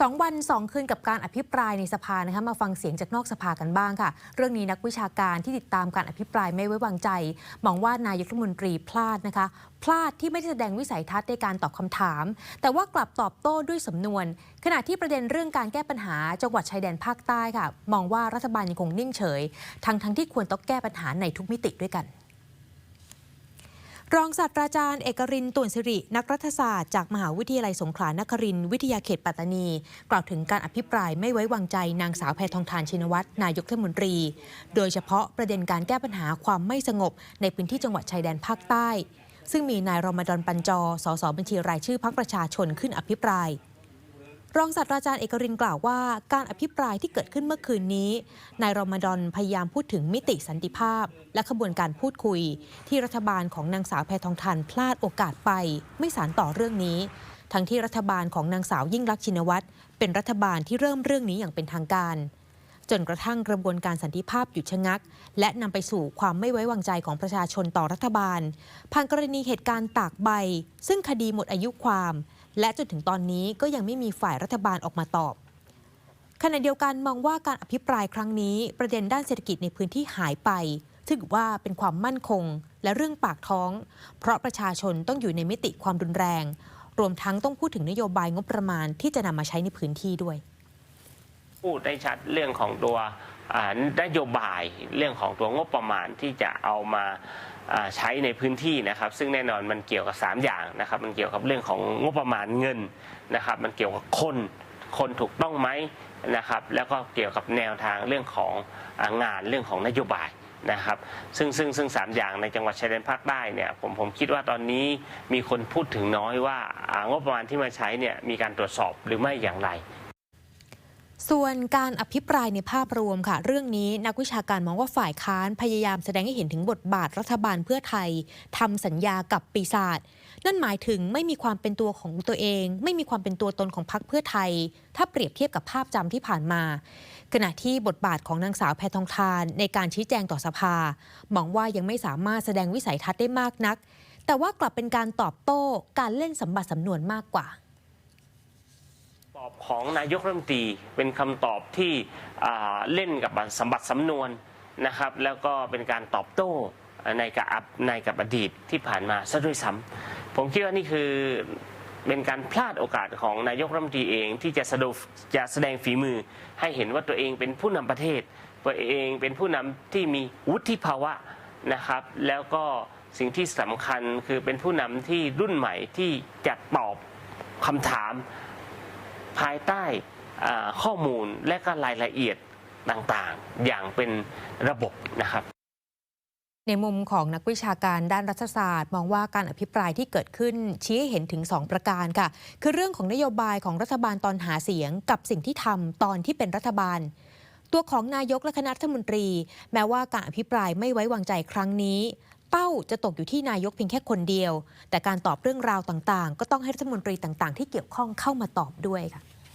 สองวันสองคืนกับการอภิปรายในสภานะคะมาฟังเสียงจากนอกสภากันบ้างค่ะ เรื่องนี้นักวิชาการที่ติดตามการอภิปรายไม่ไว้วางใจมองว่านายกรัฐมนตรีพลาดนะคะ พลาดที่ไม่ได้แสดงวิสัยทัศน์ในการตอบคำถาม แต่ว่ากลับตอบโต้ด้วยสำนวน ขณะที่ประเด็นเรื่องการแก้ปัญหาจังหวัดชายแดนภาคใต้ค่ะ มองว่ารัฐบาลยังคงนิ่งเฉย ทั้งทั้งที่ควรต้องแก้ปัญหาในทุกมิติด้วยกัน รองศาสตราจารย์เอกรินต่วนสิริ นักรัฐศาสตร์จากมหาวิทยาลัยสงขลานครินทร์วิทยาเขตปัตตานี กล่าวถึงการอภิปรายไม่ไว้วางใจนางสาวแพทองทานชินวัตรนายกรัฐมนตรี โดยเฉพาะประเด็นการแก้ปัญหาความไม่สงบ ในพื้นที่จังหวัดชายแดนภาคใต้ ซึ่งมีนายรมดอนปัญจอสสบัญชีรายชื่อพักประชาชนขึ้นอภิปราย รองศาสตราจารย์เอกรินกล่าวว่า การอภิปรายที่เกิดขึ้นเมื่อคืนนี้ นายรอมฎอนพยายามพูดถึงมิติสันติภาพ และขบวนการพูดคุย ที่รัฐบาลของนางสาวแพทองทานพลาดโอกาสไป ไม่สารต่อเรื่องนี้ ทั้งที่รัฐบาลของนางสาวยิ่งรักษณ์ชินวัตรเป็นรัฐบาลที่เริ่มเรื่องนี้อย่างเป็นทางการ จนกระทั่งกระบวนการสันติภาพหยุดชะงัก และนำไปสู่ความไม่ไว้วางใจของประชาชนต่อรัฐบาล ผ่านกรณีเหตุการณ์ตากใบ ซึ่งคดีหมดอายุความ และจนถึงตอนนี้ก็ยังไม่มีฝ่ายรัฐบาลออกมาตอบขณะเดียวกันมองว่าการอภิปรายครั้งนี้ประเด็นด้านเศรษฐกิจในพื้นที่หายไปซึ่งถือว่าเป็นความมั่นคงและเรื่องปากท้อง เพราะประชาชนต้องอยู่ในมิติความรุนแรง รวมทั้งต้องพูดถึงนโยบายงบประมาณที่จะนำมาใช้ในพื้นที่ด้วย พูดได้ชัดเรื่องของตัวนโยบายเรื่องของตัวงบประมาณที่จะเอามาใช้ในพื้นที่นะครับ ซึ่งแน่นอนมันเกี่ยวกับ 3 อย่างนะครับ มันเกี่ยวกับเรื่องของงบประมาณเงินนะครับ มันเกี่ยวกับคนคนถูกต้องไหมนะครับ แล้วก็เกี่ยวกับแนวทางเรื่องของงานเรื่องของนโยบายนะครับ ซึ่งซึ่งซึ่งสามอย่างในจังหวัดชายแดนภาคใต้เนี่ยผมผมคิดว่าตอนนี้มีคนพูดถึงน้อยว่างบประมาณที่มาใช้เนี่ยมีการตรวจสอบหรือไม่อย่างไร ส่วนการอภิปรายในภาพรวมค่ะ เรื่องนี้นักวิชาการมองว่าฝ่ายค้านพยายามแสดงให้เห็นถึงบทบาทรัฐบาลเพื่อไทยทำสัญญากับปีศาจนั่นหมายถึงไม่มีความเป็นตัวของตัวเอง ไม่มีความเป็นตัวตนของพรรคเพื่อไทย ถ้าเปรียบเทียบกับภาพจำที่ผ่านมา ขณะที่บทบาทของนางสาวแพทองทาน ในการชี้แจงต่อสภามองว่ายังไม่สามารถแสดงวิสัยทัศน์ได้มากนัก แต่ว่ากลับเป็นการตอบโต้การเล่นสมบัติสำนวนมากกว่า อบของนายกรัฐมนตรีเป็นคำตอบที่เล่นกับสมบัติสำนวนนะครับ แล้วก็เป็นการตอบโต้ในกับอัพในกับอดีตที่ผ่านมาซะด้วยซ้ำผมคิดว่านี่คือเป็นการพลาดโอกาสของนายกรัฐมนตรีเองที่จะแสดงจะแสดงฝีมือ ให้เห็นว่าตัวเองเป็นผู้นำประเทศ ตัวเองเป็นผู้นำที่มีวุฒิภาวะนะครับ แล้วก็สิ่งที่สำคัญคือเป็นผู้นำที่รุ่นใหม่ที่จะตอบคำถาม ภายใต้ข้อมูลและก็รายละเอียดต่างๆ อย่างเป็นระบบนะครับในมุมของนักวิชาการด้านรัฐศาสตร์ มองว่าการอภิปรายที่เกิดขึ้น ชี้ให้เห็นถึง 2 ประการค่ะ คือเรื่องของนโยบายของรัฐบาลตอนหาเสียง กับสิ่งที่ทำตอนที่เป็นรัฐบาล ตัวของนายกและคณะรัฐมนตรี แม้ว่าการอภิปรายไม่ไว้วางใจครั้งนี้ เป้าจะตกอยู่ที่นายกเพียงแค่คนเดียว แต่การตอบเรื่องราวต่างๆ ก็ต้องให้รัฐมนตรีต่างๆ ที่เกี่ยวข้องเข้ามาตอบด้วยค่ะ